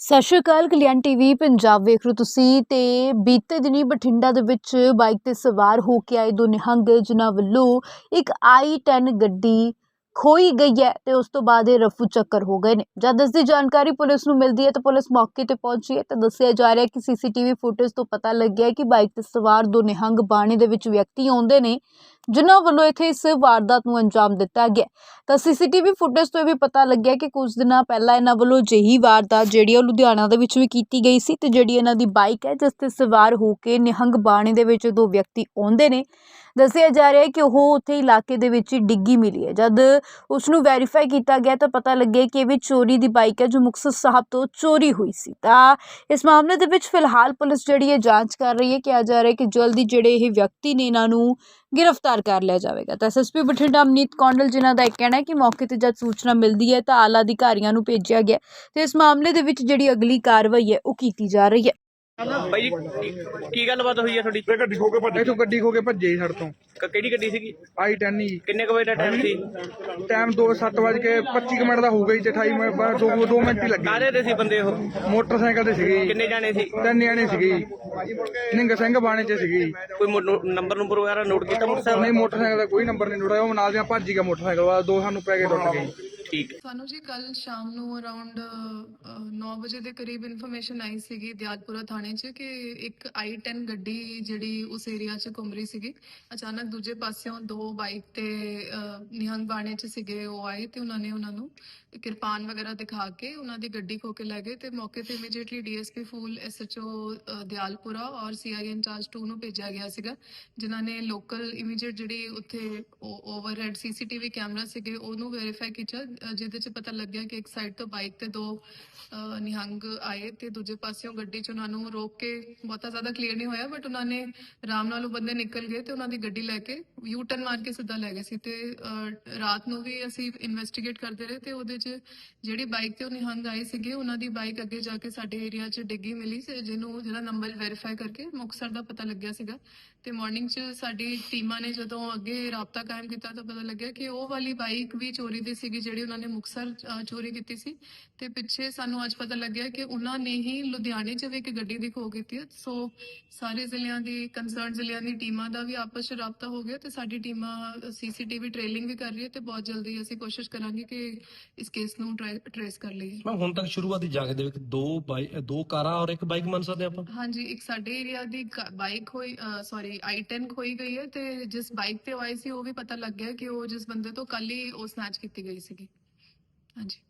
ਸਤਿ ਸ਼੍ਰੀ ਅਕਾਲ, ਕਲਿਆਣ ਟੀਵੀ, ਪੰਜਾਬ ਵੇਖ ਰਹੇ ਹੋ ਤੁਸੀਂ ਤੇ ਬੀਤੇ ਦਿਨੀ ਬਠਿੰਡਾ ਦੇ ਵਿੱਚ ਬਾਈਕ ਤੇ ਸਵਾਰ ਹੋ ਕੇ ਆਏ ਦੋ ਨਿਹੰਗ, ਜਿਨ੍ਹਾਂ ਵੱਲੋਂ ਇੱਕ i10 ਗੱਡੀ ਖੋਈ ਗਈ ਹੈ ਤੇ ਉਸ ਤੋਂ ਬਾਅਦ ਇਹ ਰਫੂ ਚੱਕਰ ਹੋ ਗਏ ਨੇ। ਜਦ ਇਸ ਦੀ ਜਾਣਕਾਰੀ ਪੁਲਿਸ ਨੂੰ ਮਿਲਦੀ ਹੈ ਤਾਂ ਪੁਲਿਸ ਮੌਕੇ ਤੇ ਪਹੁੰਚੀ ਹੈ ਤੇ ਦੱਸਿਆ ਜਾ ਰਿਹਾ ਹੈ ਕਿ ਸੀਸੀਟੀਵੀ ਫੁਟੇਜ ਤੋਂ ਪਤਾ ਲੱਗਿਆ ਕਿ ਬਾਈਕ ਤੇ ਸਵਾਰ ਦੋ ਨਿਹੰਗ ਬਾਣੇ ਦੇ ਵਿੱਚ ਵਿਅਕਤੀ ਆਉਂਦੇ ਨੇ, ਜਿਨ੍ਹਾਂ ਵੱਲੋਂ ਇੱਥੇ ਇਸ ਵਾਰਦਾਤ ਨੂੰ ਅੰਜਾਮ ਦਿੱਤਾ ਗਿਆ ਤਾਂ ਸੀਸੀਟੀਵੀ ਫੁਟੇਜ ਤੋਂ ਇਹ ਵੀ ਪਤਾ ਲੱਗਿਆ ਕਿ ਕੁਝ ਦਿਨਾਂ ਪਹਿਲਾਂ ਇਹਨਾਂ ਵੱਲੋਂ ਜਿਹੀ ਵਾਰਦਾਤ ਜਿਹੜੀ ਹੈ ਉਹ ਲੁਧਿਆਣਾ ਦੇ ਵਿੱਚ ਵੀ ਕੀਤੀ ਗਈ ਸੀ ਤੇ ਜਿਹੜੀ ਇਹਨਾਂ ਦੀ ਬਾਈਕ ਹੈ, ਜਿਸ ਤੇ ਸਵਾਰ ਹੋ ਕੇ ਨਿਹੰਗ ਬਾਣੇ ਦੇ ਵਿੱਚ ਦੋ ਵਿਅਕਤੀ ਆਉਂਦੇ ਨੇ ਦੱਸਿਆ ਜਾ ਰਿਹਾ ਹੈ ਕਿ ਉਹ ਉੱਥੇ ਇਲਾਕੇ ਦੇ ਵਿੱਚ ਹੀ ਡਿੱਗੀ ਮਿਲੀ ਹੈ। ਜਦ ਉਸ ਨੂੰ ਵੈਰੀਫਾਈ ਕੀਤਾ ਗਿਆ ਤਾਂ ਪਤਾ ਲੱਗਿਆ ਕਿ ਇਹ ਵੀ ਚੋਰੀ ਦੀ ਬਾਈਕ ਹੈ ਜੋ ਮੁਕਤਸਰ ਸਾਹਿਬ ਤੋਂ ਚੋਰੀ ਹੋਈ ਸੀ। ਤਾਂ ਇਸ ਮਾਮਲੇ ਦੇ ਵਿੱਚ ਫਿਲਹਾਲ ਪੁਲਿਸ ਜਿਹੜੀ ਹੈ ਜਾਂਚ ਕਰ ਰਹੀ ਹੈ, ਕਿਹਾ ਜਾ ਰਿਹਾ ਹੈ ਕਿ ਜਲਦੀ ਜਿਹੜੇ ਇਹ ਵਿਅਕਤੀ ਨੇ ਇਹਨਾਂ ਨੂੰ ਗ੍ਰਿਫਤਾਰ ਕਰ ਲਿਆ ਜਾਵੇਗਾ। ਤਾਂ ਐਸਐਸਪੀ ਬਠਿੰਡਾ ਅਮਨੀਤ ਕੌਂਡਲ, ਜਿਨ੍ਹਾਂ ਦਾ ਇਹ ਕਹਿਣਾ ਹੈ ਕਿ ਮੌਕੇ ਤੇ ਜਦ ਸੂਚਨਾ ਮਿਲਦੀ ਹੈ ਤਾਂ ਆਲਾ ਅਧਿਕਾਰੀਆਂ ਨੂੰ ਭੇਜਿਆ ਗਿਆ ਤੇ ਇਸ ਮਾਮਲੇ ਦੇ ਵਿੱਚ ਜਿਹੜੀ ਅਗਲੀ ਕਾਰਵਾਈ ਹੈ, ਉਹ ਕੀਤੀ ਜਾ ਰਹੀ ਹੈ? ਬਾਈ ਜੀ ਕੀ- ਗੱਲਬਾਤ ਹੋਈ ਹੈ ਤੁਹਾਡੀ ਤੇ ਗੱਡੀ ਖੋ ਕੇ ਭੱਜ ਇੱਥੋਂ ਗੱਡੀ ਖੋ ਕੇ ਭੱਜੇ ਸਾਡੇ ਤੋਂ ਕ- ਕਿਹੜੀ ਗੱਡੀ ਸੀਗੀ ਆਈ 10 ਹੀ ਕਿੰਨੇ ਕੁ ਵਜੇ ਦਾ ਟਾਈਮ ਸੀ ਟਾਈਮ 2 7 ਵਜੇ ਕੇ 25 ਕੁ ਮਿੰਟ ਦਾ ਹੋਊਗਾ ਜੀ ਤੇ 28 ਮਿੰਟ ਬਾਅਦ 2 2 ਮਿੰਟ ਹੀ ਲੱਗੇ ਕਾਹਦੇ ਤੇ ਸੀ ਬੰਦੇ ਉਹ ਮੋਟਰਸਾਈਕਲ ਤੇ ਸੀਗੇ ਜੀ। ਕਿੰਨੇ ਜਾਣੇ ਸੀ ਤਿੰਨ ਜਣੇ ਸੀਗੇ ਜੀ। ਨਿੰਗ ਸਿੰਘ ਬਾਣੇ ਚ ਸੀਗੇ ਜੀ। ਕੋਈ ਮੋ- ਨੋ- ਨੰਬਰ ਨੰਬਰ ਵਗੈਰਾ ਨੋਟ ਕੀਤਾ ਮੋਟਰਸਾਈਕਲ ਨਹੀਂ ਮੋਟਰਸਾਈਕਲ ਦਾ ਕੋਈ ਨੰਬਰ ਨਹੀਂ ਜੁੜਿਆ ਉਹ ਨਾਲ ਦੀਆਂ ਭੱਜ ਗਿਆ ਮੋਟਰਸਾਈਕਲ ਵਾਲਾ ਦੋ ਸਾਨੂੰ ਪੈ ਕੇ ਟੁੱਟ ਗਏ ਜੀ। ਠੀਕ ਹੈ। ਸਾਨੂੰ ਜੀ ਕੱਲ ਸ਼ਾਮ ਨੂੰ ਅਰਾਊਂਡ 9 ਵਜੇ ਦੇ ਕਰੀਬ ਇਨਫੋਰਮੇਸ਼ਨ ਆਈ ਸੀਗੀ ਦਿਆਲਪੁਰਾ ਥਾਣੇ 'ਚ ਕਿ ਇੱਕ i10 ਗੱਡੀ ਜਿਹੜੀ ਉਸ ਏਰੀਆ 'ਚ ਘੁੰਮ ਰਹੀ ਸੀਗੀ। ਅਚਾਨਕ ਦੂਜੇ ਪਾਸਿਓਂ ਦੋ ਬਾਈਕ ਤੇ ਨਿਹੰਗ ਬਾਣੇ 'ਚ ਸੀਗੇ ਉਹ ਆਏ ਤੇ ਉਹਨਾਂ ਨੇ ਉਹਨਾਂ ਨੂੰ ਕਿਰਪਾਨ ਵਗੈਰਾ ਦਿਖਾ ਕੇ ਉਹਨਾਂ ਦੀ ਗੱਡੀ ਖੋ ਕੇ ਲੈ ਗਏ ਤੇ ਮੌਕੇ ਤੇ immediately DSP Phool SHO Dayalpura ਔਰ ਸੀਆਈ ਇੰਚਾਰਜ 2 ਨੂੰ ਭੇਜਿਆ ਗਿਆ ਸੀਗਾ, ਜਿਨ੍ਹਾਂ ਨੇ ਲੋਕਲ ਇਮੀਡੀਏਟ ਜਿਹੜੀ ਉੱਥੇ ਓਵਰਹੈਡ ਸੀਸੀਟੀਵੀ ਕੈਮਰਾ ਸੀਗੇ ਉਹਨੂੰ ਵੈਰੀਫਾਈ ਕੀਤਾ ਜਿਹਦੇ 'ਚ ਪਤਾ ਲੱਗਿਆ ਕਿ ਇੱਕ ਸਾਈਡ ਤੋਂ ਬਾਈਕ ਤੇ ਦੋ ਨਿਹੰਗ ਆਏ ਤੇ ਦੂਜੇ ਪਾਸਿਓਂ ਗੱਡੀ 'ਚ ਉਹਨਾਂ ਨੂੰ ਰੋਕ ਕੇ ਬਹੁਤਾ ਜ਼ਿਆਦਾ ਕਲੀਅਰ ਨਹੀਂ ਹੋਇਆ ਬਟ ਉਹਨਾਂ ਨੇ ਆਰਾਮ ਨਾਲ ਉਹ ਬੰਦੇ ਨਿਕਲ ਗਏ ਤੇ ਉਹਨਾਂ ਦੀ ਗੱਡੀ ਲੈ ਕੇ ਯੂ ਟਰਨ ਮਾਰ ਕੇ ਸਿੱਧਾ ਲੈ ਗਏ ਸੀ ਤੇ ਅ, ਰਾਤ ਨੂੰ ਵੀ ਅਸੀਂ ਇਨਵੈਸਟੀਗੇਟ ਕਰਦੇ ਰਹੇ ਤੇ ਉਹਦੇ 'ਚ ਜਿਹੜੀ ਬਾਈਕ ਤੇ ਉਹ ਨਿਹੰਗ ਆਏ ਸੀਗੇ ਉਹਨਾਂ ਦੀ ਬਾਈਕ ਅੱਗੇ ਜਾ ਕੇ ਸਾਡੇ ਏਰੀਆ 'ਚ ਡਿੱਗੀ ਮਿਲੀ ਸੀ ਜਿਹਨੂੰ ਜਿਹਦਾ ਨੰਬਰ ਵੈਰੀਫਾਈ ਕਰਕੇ ਮੁਕਤਸਰ ਦਾ ਪਤਾ ਲੱਗਿਆ ਸੀਗਾ। ਤੇ ਮਾਰਨਿੰਗ 'ਚ ਸਾਡੀ ਟੀਮਾਂ ਨੇ ਜਦੋਂ ਅੱਗੇ ਰਾਬਤਾ ਕਾਇਮ ਕੀਤਾ ਤਾਂ ਪਤਾ ਲੱਗਿਆ ਕਿ ਉਹ ਵਾਲੀ ਬਾਈਕ ਵੀ ਚੋਰੀ ਦੀ ਸੀਗੀ ਜਿਹੜੀ ਉਹਨਾਂ ਨੇ ਮੁਕਤਸਰ ਚੋਰੀ ਕੀਤੀ ਸੀ। ਤੇ ਪਿੱਛੇ ਸਾਨੂੰ ਅੱਜ ਪਤਾ ਲੱਗਿਆ ਕਿ ਉਹਨਾਂ ਨੇ ਹੀ ਲੁਧਿਆਣੇ 'ਚ ਵੀ ਇੱਕ ਗੱਡੀ ਦੀ ਖੋ ਕੀਤੀ ਹੈ। ਸੋ ਸਾਰੇ ਜ਼ਿਲ੍ਹਿਆਂ ਦੀ ਕੰਸਰਨ ਜ਼ਿਲ੍ਹਿਆਂ ਦੀ ਟੀਮਾਂ ਦਾ ਵੀ ਆਪਸ 'ਚ ਰਾਬਤਾ ਹੋ ਗਿਆ ਤੇ ਸਾਡੀ ਟੀਮਾਂ ਸੀਸੀਟੀਵੀ ਟ੍ਰੇਲਿੰਗ ਵੀ ਕਰ ਰਹੀ ਹੈ ਤੇ ਬਹੁਤ ਜਲਦੀ ਅਸੀਂ ਕੋਸ਼ਿਸ਼ ਕਰਾਂਗੇ ਕਿ ਇਸ ਕੇਸ ਨੂੰ ਟ੍ਰੇਸ ਕਰ ਲਈਏ। ਮੈਂ ਹੁਣ ਤੱਕ ਸ਼ੁਰੂਆਤੀ ਜਾਂਚ ਦੇ ਵਿੱਚ ਦੋ ਬਾਈ ਦੋ ਕਾਰਾਂ ਔਰ ਇੱਕ ਬਾਈਕ ਮੰਨ ਸਕਦੇ ਆਪਾਂ? ਹਾਂਜੀ ਇੱਕ ਸਾਡੇ ਏਰੀਆ ਦੀ ਬਾਈਕ ਹੋਈ ਸੌਰੀ i10 ਖੋਈ ਗਈ ਹੈ ਤੇ ਜਿਸ ਬਾਈਕ ਤੇ ਆਈ ਸੀ ਉਹ ਵੀ ਪਤਾ ਲੱਗ ਗਿਆ ਕਿ ਉਹ ਜਿਸ ਬੰਦੇ ਤੋਂ ਕੱਲ ਹੀ ਉਹ ਸਨੈਚ ਕੀਤੀ ਗਈ ਸੀਗੀ। ਹਾਂਜੀ।